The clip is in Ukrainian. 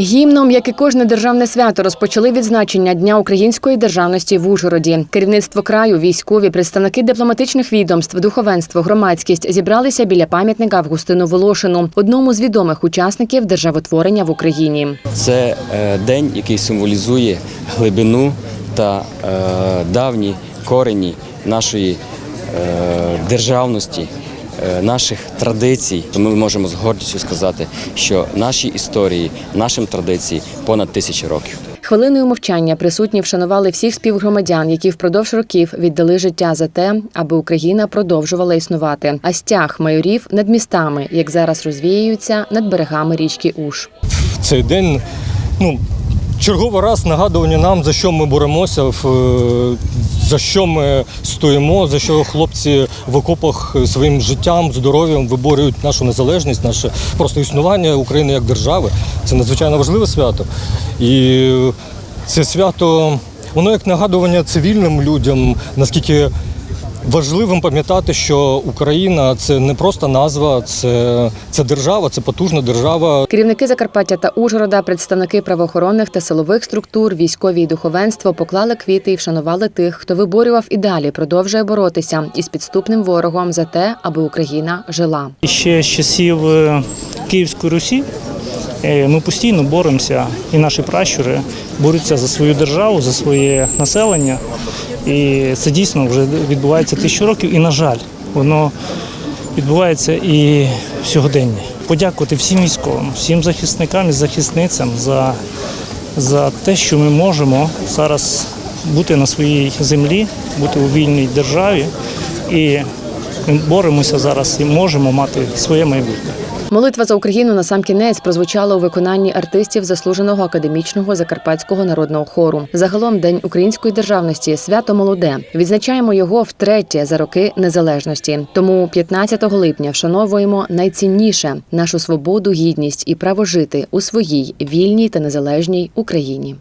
Як і кожне державне свято, розпочали відзначення Дня української державності в Ужгороді. Керівництво краю, військові, представники дипломатичних відомств, духовенство, громадськість зібралися біля пам'ятника Августину Волошину, одному з відомих учасників державотворення в Україні. Це е, день, який символізує глибину та е, давні корені нашої е, державності, наших традицій. Тому ми можемо з гордістю сказати, що наші історії, нашим традиції понад тисячі років. Хвилиною мовчання присутні вшанували всіх співгромадян, які впродовж років віддали життя за те, аби Україна продовжувала існувати. А стяг майорів над містами, як зараз розвіюються над берегами річки Уж. цей день ну, черговий раз нагадування нам, за що ми боремося, е, за що ми стоїмо, за що хлопці в окопах своїм життям, здоров'ям виборюють нашу незалежність, наше просто існування України як держави. Це надзвичайно важливе свято. І це свято, воно як нагадування цивільним людям, наскільки важливим пам'ятати, що Україна це не просто назва, це, це держава, це потужна держава, Керівники Закарпаття та Ужгорода, представники правоохоронних та силових структур, військові і духовенство поклали квіти і вшанували тих, хто виборював і далі продовжує боротися із підступним ворогом за те, аби Україна жила. Ще з часів е, Київської Русі е, ми постійно боремося, і наші пращури борються за свою державу, за своє населення. І це дійсно вже відбувається тисячу років. І, на жаль, воно відбувається і в сьогоденні. Подякувати всім військовим, всім захисникам і захисницям за, за те, що ми можемо зараз бути на своїй землі, бути у вільній державі. І ми боремося зараз і можемо мати своє майбутнє. Молитва за Україну на сам кінець прозвучала у виконанні артистів заслуженого академічного закарпатського народного хору. Загалом День української державності свято молоде. Відзначаємо його втретє за роки незалежності. Тому 15 липня вшановуємо найцінніше нашу свободу, гідність і право жити у своїй вільній та незалежній Україні.